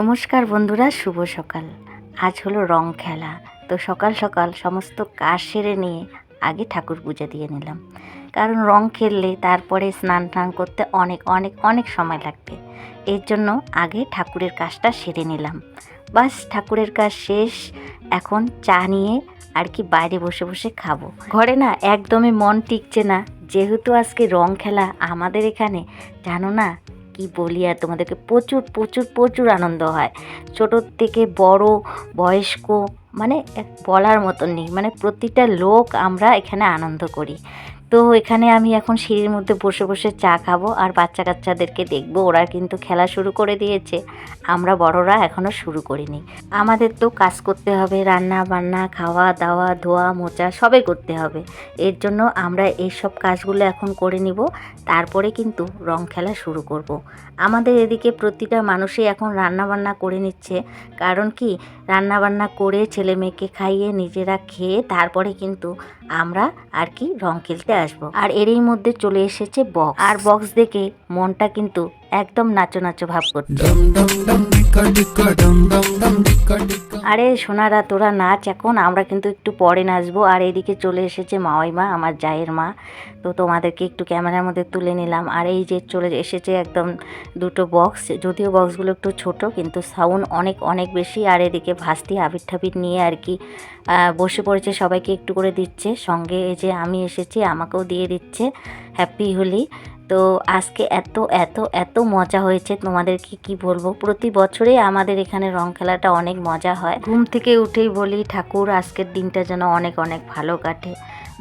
নমস্কার বন্ধুরা, শুভ সকাল। আজ হলো রং খেলা, তো সকাল সকাল সমস্ত কাজ সেরে নিয়ে আগে ঠাকুর পূজা দিয়ে নিলাম। কারণ রং খেললে তারপরে স্নান টান করতে অনেক অনেক অনেক সময় লাগবে। এর জন্য আগে ঠাকুরের কাজটা সেরে নিলাম। বাস, ঠাকুরের কাজ শেষ। এখন চা নিয়ে আর কি বাইরে বসে বসে খাব। ঘরে না একদমই মন টিকছে না। যেহেতু আজকে রং খেলা আমাদের এখানে, জানো না? কি বলি আর তোমাদেরকে প্রচুর প্রচুর প্রচুর আনন্দ হয়। ছোটোর থেকে বড়, বয়স্ক মানে বলার মতন নেই। মানে প্রতিটা লোক আমরা এখানে আনন্দ করি। তো এখানে আমি এখন সিঁড়ির মধ্যে বসে বসে চা খাব আর বাচ্চা কাচ্চাদেরকে দেখব, ওরা কিন্তু খেলা শুরু করে দিয়েছে। আমরা বড়রা এখনও শুরু করিনি। আমাদের তো কাজ করতে হবে রান্না বান্না খাওয়া দাওয়া ধোয়া, মোচা সবই করতে হবে। এর জন্য আমরা এই সব কাজগুলো এখন করে নিব, তারপরে কিন্তু রং খেলা শুরু করব। আমাদের এদিকে প্রতিটা মানুষই এখন রান্না বান্না করে নিচ্ছে। কারণ কি? রান্না বান্না করে ছেলে মেয়েকে খাইয়ে নিজেরা খেয়ে তারপরে কিন্তু আমরা আর কি রং খেলতে আসব। আর এরই মধ্যে চলে এসেছে বক্স আর বক্স দেখে মনটা কিন্তু একদম নাচো নাচো ভাব করছে। আরে সোনারা, তোরা নাচ এখন, আমরা কিন্তু একটু পরে নাচবো। আর এদিকে চলে এসেছে মাওয়াই মা আমার জায়ের মা। তো তোমাদেরকে একটু ক্যামেরার মধ্যে তুলে নিলাম। আর এই যে চলে এসেছে একদম দুটো বক্স, যদিও বক্সগুলো একটু ছোট, কিন্তু সাউন্ড অনেক অনেক বেশি। আর এদিকে ভাস্তি আবির ঠাবির নিয়ে আর কি বসে পড়েছে, সবাইকে একটু করে দিচ্ছে। সঙ্গে এই যে আমি এসেছি, আমাকেও দিয়ে দিচ্ছে। হ্যাপি হোলি। তো আজকে এত এত এত মজা হয়েছে তোমাদেরকে কি বলব? প্রতি বছরে আমাদের এখানে রং খেলাটা অনেক মজা হয়। ঘুম থেকে উঠেই বলি, ঠাকুর, আজকের দিনটা যেন অনেক অনেক ভালো কাটে।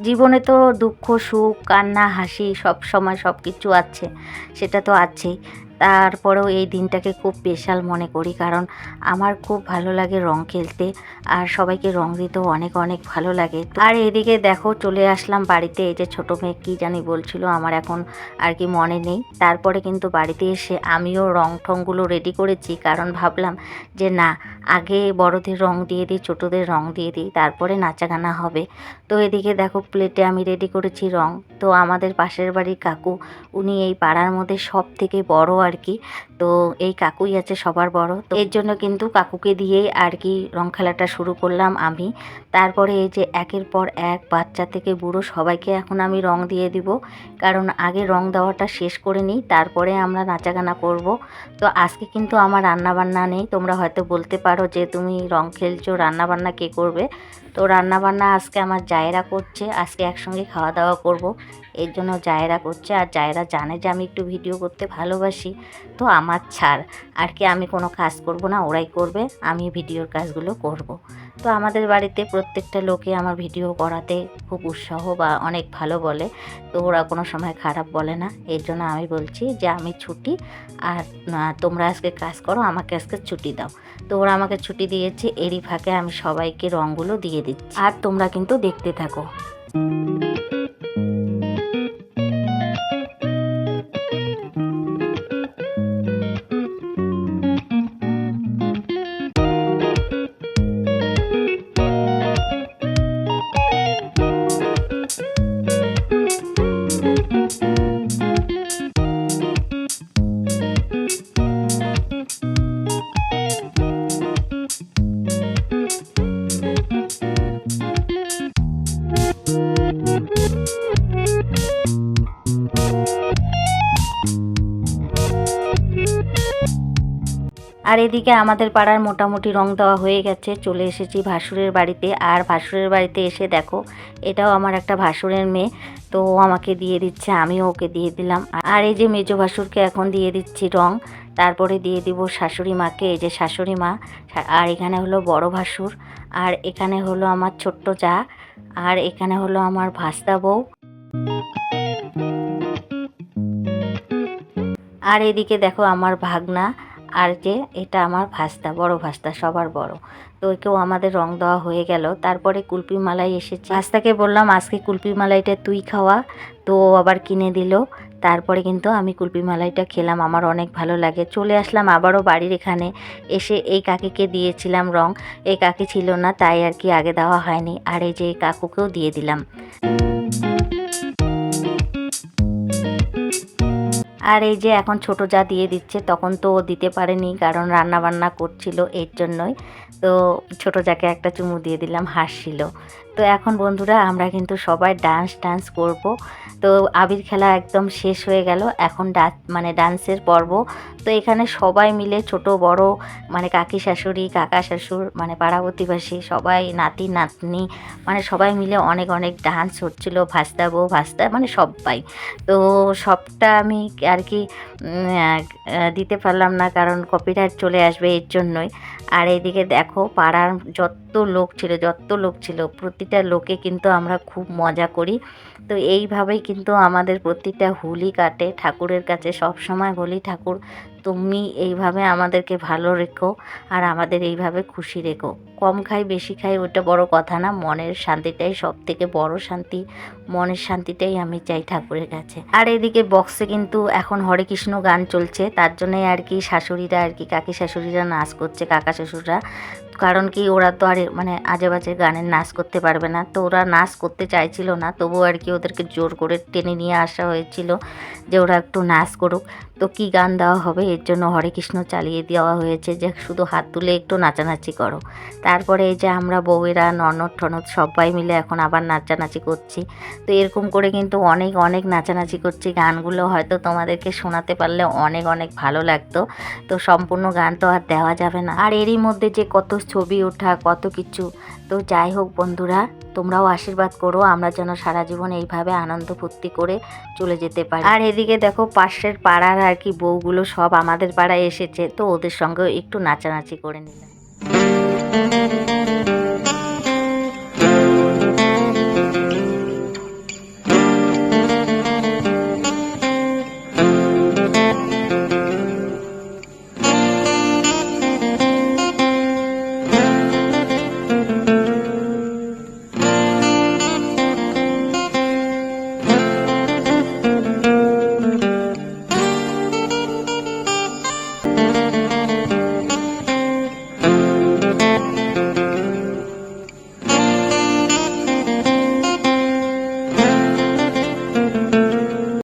জীবনে তো দুঃখ, সুখ, কান্না, হাসি সব সময় সব কিছু আছে, সেটা তো আছেই। তারপরেও এই দিনটাকে খুব স্পেশাল মনে করি কারণ আমার খুব ভালো লাগে রং খেলতে আর সবাইকে রং দিতেও অনেক অনেক ভালো লাগে। আর এদিকে দেখো চলে আসলাম বাড়িতে, এই যে ছোটো মেয়ে কী জানি বলছিল, আমার এখন আর কি মনে নেই। তারপরে কিন্তু বাড়িতে এসে আমিও রং ঠংগুলো রেডি করেছি কারণ ভাবলাম যে না, আগে বড়দের রং দিয়ে দিই, ছোটোদের রং দিয়ে দিই, তারপরে নাচা গানা হবে। তো এদিকে দেখো প্লেটে আমি রেডি করেছি রং। তো আমাদের পাশের বাড়ির কাকু, উনি এই পাড়ার মধ্যে সব থেকে বড় কি তো এই কাকুই আছে সবার বড়। তো এর জন্য কিন্তু কাকুকে দিয়েই আর কি রং খেলাটা শুরু করলাম আমি। তারপরে এই যে একের পর এক বাচ্চা থেকে বুড়ো সবাইকে এখন আমি রং দিয়ে দিব। কারণ আগে রং দেওয়াটা শেষ করে নিই, তারপরে আমরা নাচাগানা করব। তো আজকে কিন্তু আমার রান্না বান্না নেই, তোমরা হয়তো বলতে পারো যে তুমি রং খেলছো, রান্নাবান্না কে করবে? তো রান্না বান্না আজকে আমার জায়েরা করছে, আজকে একসঙ্গে খাওয়া দাওয়া করব এর জন্য জায়েরা করছে আর জায়রা জানে যে আমি একটু ভিডিও করতে ভালোবাসি, তো আমার ছাড় আর কি আমি কোনো কাজ করব না, ওরাই করবে, আমি ভিডিওর কাজগুলো করব। তো আমাদের বাড়িতে প্রত্যেকটা লোকে আমার ভিডিও করাতে খুব উৎসাহ বা অনেক ভালো বলে। তো ওরা কোনো সময় খারাপ বলে না। এর জন্য আমি বলছি যে, আমি ছুটি আর তোমরা আজকে কাজ করো, আমাকে আজকে ছুটি দাও। তো ওরা আমাকে ছুটি দিয়েছে। এরই ফাঁকে আমি সবাইকে রঙগুলো দিয়ে দিচ্ছি। আর তোমরা কিন্তু দেখতে থাকো। আর এদিকে আমাদের পাড়ার মোটামুটি রং দেওয়া হয়ে গেছে। চলে এসেছি ভাসুরের বাড়িতে। আর ভাসুরের বাড়িতে এসে দেখো, এটাও আমার একটা ভাসুরের মেয়ে। তো আমাকে দিয়ে দিচ্ছে, আমিও ওকে দিয়ে দিলাম। আর এই যে মেজো ভাসুরকে এখন দিয়ে দিচ্ছি রং, তারপরে দিয়ে দিব শাশুড়ি মাকে, এই যে শাশুড়ি মা। আর এখানে হলো বড় ভাসুর, আর এখানে হলো আমার ছোট্ট চা আর এখানে হলো আমার ভাস্তা বউ। আর এদিকে দেখো আমার ভাগনা আর যে এটা আমার ভাস্তা, বড় ভাস্তা, সবার বড়। তো ওকেও আমাদের রং দেওয়া হয়ে গেল। তারপরে কুলপি মালাই এসেছে। ভাস্তাকে বললাম, আজকে কুলপি মালাইটা তুই খাওয়া। তো আবার কিনে দিল। তারপরে কিন্তু আমি কুলপি মালাইটা খেলাম, আমার অনেক ভালো লাগে। চলে আসলাম আবারও বাড়ির এখানে। এসে এই কাকিকে দিয়েছিলাম রং। এই কাকি ছিল না, তাই আর কি আগে দেওয়া হয়নি। আর এই যে কাকুকেও দিয়ে দিলাম। আর এই যে এখন ছোট যা দিয়ে দিচ্ছে, তখন তো দিতে পারেনি, কারণ রান্না বান্না করছিল এর জন্যই। তো ছোট যাকে একটা চুমু দিয়ে দিলাম, হাসছিল। তো এখন বন্ধুরা আমরা কিন্তু সবাই ডান্স ডান্স করব। তো আবির খেলা একদম শেষ হয়ে গেল। এখন ডান্স মানে ডান্সের পর্ব। তো এখানে সবাই মিলে ছোট, বড় মানে কাকি শাশুড়ি, কাকা শাশুড় মানে পাড়া প্রতিবেশী সবাই নাতি, নাতনি মানে সবাই মিলে অনেক অনেক ডান্স হচ্ছিল। ভাস্তা বউ, ভাস্তা মানে সবাই। তো সবটা আমি আর কি দিতে পারলাম না কারণ কপিরাইট চলে আসবে এর জন্যই। আর এইদিকে দেখো পাড়ার যত লোক ছিল, যত লোক ছিল প্রতিটা লোকে কিন্তু আমরা খুব মজা করি। তো এইভাবেই কিন্তু আমাদের প্রতিটা হুলি কাটে। ঠাকুরের কাছে সব সময় বলি, ঠাকুর, তুমি এইভাবে আমাদেরকে ভালো রেখো আর আমাদের এইভাবে খুশি রেখো। কম খাই বেশি খাই ওটা বড় কথা না। মনের শান্তিটাই সব থেকে বড় শান্তি। মনের শান্তিটাই আমি চাই ঠাকুরের কাছে। আর এদিকে বক্সে কিন্তু এখন হরে কৃষ্ণ গান চলছে। তার জন্যই আর কি শাশুড়িরা আর কি কাকি শাশুড়িরা নাচ করছে, কাকা শ্বশুররা। কারণ কি ওরা তো আর মানে আজে বাজে গানের নাচ করতে পারবে না। তো ওরা নাচ করতে চাইছিল না, তবুও আর কি ওদেরকে জোর করে টেনে নিয়ে আসা হয়েছিল যে ওরা একটু নাচ করুক। তো কি গান দেওয়া হবে? এর জন্য হরে কৃষ্ণ চালিয়ে দেওয়া হয়েছে যে শুধু হাত তুলে একটু নাচানাচি করো। তারপরে এই যে আমরা বউয়েরা, ননদ, ঠনদ সবাই মিলে এখন আবার নাচানাচি করছি। তো এরকম করে কিন্তু অনেক অনেক নাচানাচি করছি। গানগুলো হয়তো তোমাদেরকে শোনাতে পারলে অনেক অনেক ভালো লাগতো। তো সম্পূর্ণ গান তো আর দেওয়া যাবে না। আর এরই মধ্যে যে কত ছবি ওঠা, কত কিছু, তো যাই হোক বন্ধুরা, তোমরাও আশীর্বাদ করো। আমরা যেন সারা জীবন এইভাবে আনন্দ ফুর্তি করে চলে যেতে পারি। আর এদিকে দেখো, পাশের পাড়ার আর কি বউগুলো সব আমাদের পাড়ায় এসেছে। তো ওদের সঙ্গেও একটু নাচানাচি করে নিলাম।